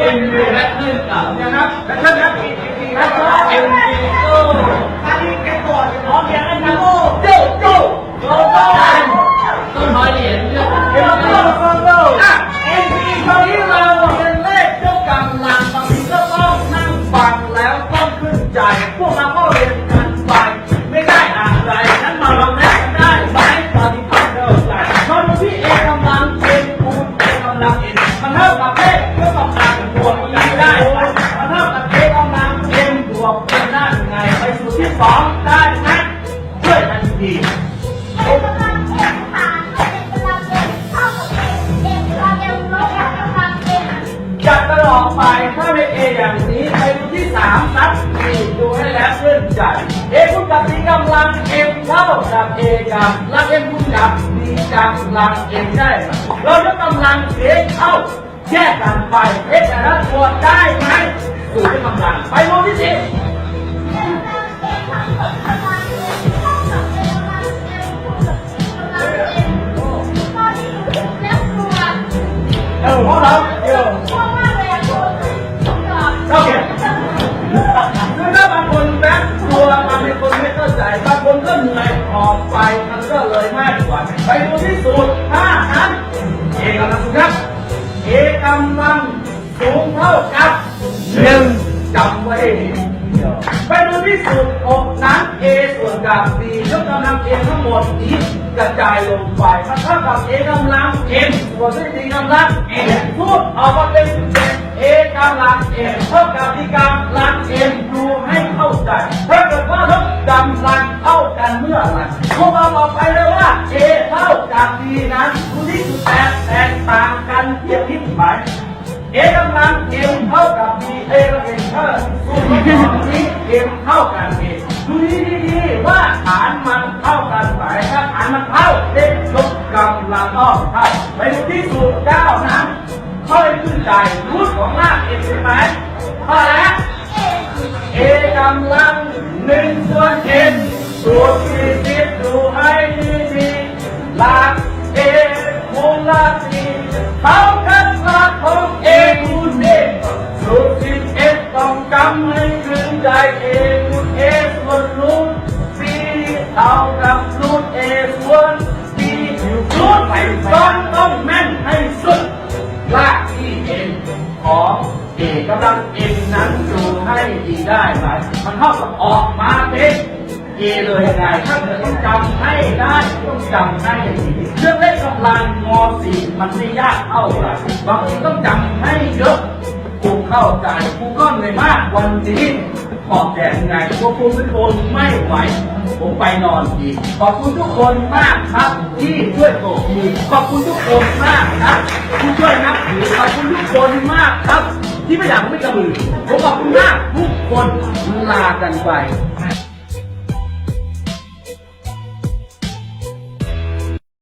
เอ็มวีและขึ้นกับนะครับแล้วท่านครับอีกอีกทีครับเอ็มวีโก้อันนี้แกก่อนพร้อมอย่างนั้นนะโอ้โจ้โจ้โจ้โจ้ต้นหอยเหรียญเรื่องเอ็มพีฟังเราอะเอ็มพีคราวนี้เราเรียนเลขยกกำลังบางทีก็ต้องนั่งฟังแล้วต้องขึ้นใจพวกเราก็ กกันได้ไหมมันเท่ากับเอกำลังเอ็นบวกเป็นได้ไงไปสู่ที่สองได้ไหมช่วยทันทีเป็นกำลังเอ็มหารเป็นกำลังเอเท่ากับเอเอมกำลังลบกับกำลังเอ็มจัดตลอดไปถ้าเป็นเออย่างนี้ไปดูที่สามนับสี่ดูให้แล้วเพื่อนใจเอคูณกับบีกำลังเอ็มเท่ากับเอกำลังเอ็มคูณกับบีกำลังเอ็มได้เราจะกำลังเอเข้า แยกกันไปเอแต่ละตัวได้ไหมดูที่กำลังไปดูที่สิเป็นกำลังเอ็มทั้งหมดกำลังเอ็มเท่ากับเอ็มกำลังเอ็มคูณกับกำลังเอ็มตอนนี้แล้วทัวเออพวกเราเดี๋ยวเพราะว่าเวลาคุณตอบโอเคคือถ้าบางคนแบกตัวบางคนไม่เข้าใจบางคนก็เหนื่อยออกไปมันก็เลยมากกว่าไปดูที่สูตรห้านั้นเอกลังสูงครับ เอกำลังสูงเท่ากับหนึ่งจำไว้ให้ดีไปดูที่สูตรหกนั้น a ส่วนกับ b ยกกำลัง a ทั้งหมดนี้กระจายลงไปมันเท่ากับ a กำลัง m ส่วนด้วย b กำลัง m พูดออกมาเป็นเจ็ด a กำลัง m เท่ากับ b กำลัง m ดูให้เข้าใจถ้าเกิดว่าลบกำลังเท่ากันเมื่อไหร่พวกเราบอกไปเลยว่า a เท่ากับ b นั้นดูที่สุดแตกแต่างกันเพียงนิดหมายเอกำลังเอ็มเท่ากับบีเอกำลังเท่าสูตรของนี้เอ็มเท่ากันเอดูดีๆว่าฐานมันเท่ากันไหมถ้าฐานมันเท่าเด็กยกกำลังต้องเท่าไปดูที่สูตรเก้านั้นค่อยขึ้นใจรูทของรากเอ็มใช่ไหมเท่าไหร่เอกำลังหนึ่งส่วนเอ็นสูตรที่สิบดูให้ดีๆลักเอ เท่ากันหลักของเอคูณเอสูตรสิบเอ็ดต้องจำให้ขึ้นใจเอคูณเอส่วนรูทบีเท่ากับรูทเอส่วนบีรูทไปซ้อนต้องแม่นให้สุดลากที่เอ็นของเอกำลังเอ็นนั้นดูให้ดีได้ไหมมันเท่ากับออกมาเป็น เอเลยยังไงถ้าเกิดต้องจำให้ได้ต้องจำให้ดีเรื่องเลขกำลังงอสี่มันไม่ยากเท่าไหร่บางทีต้องจำให้เยอะกูเข้าใจกูก็เหนื่อยมากวันนี้ขอบแดดไงพวกคุณทุกคนไม่ไหวผมไปนอนดีขอบคุณทุกคนมากครับที่ช่วยโบกมือขอบคุณทุกคนมากครับที่ช่วยนับถือขอบคุณทุกคนมากครับ ที่ไม่อยากไม่กระมือผมขอบคุณมากทุกคนลากันไป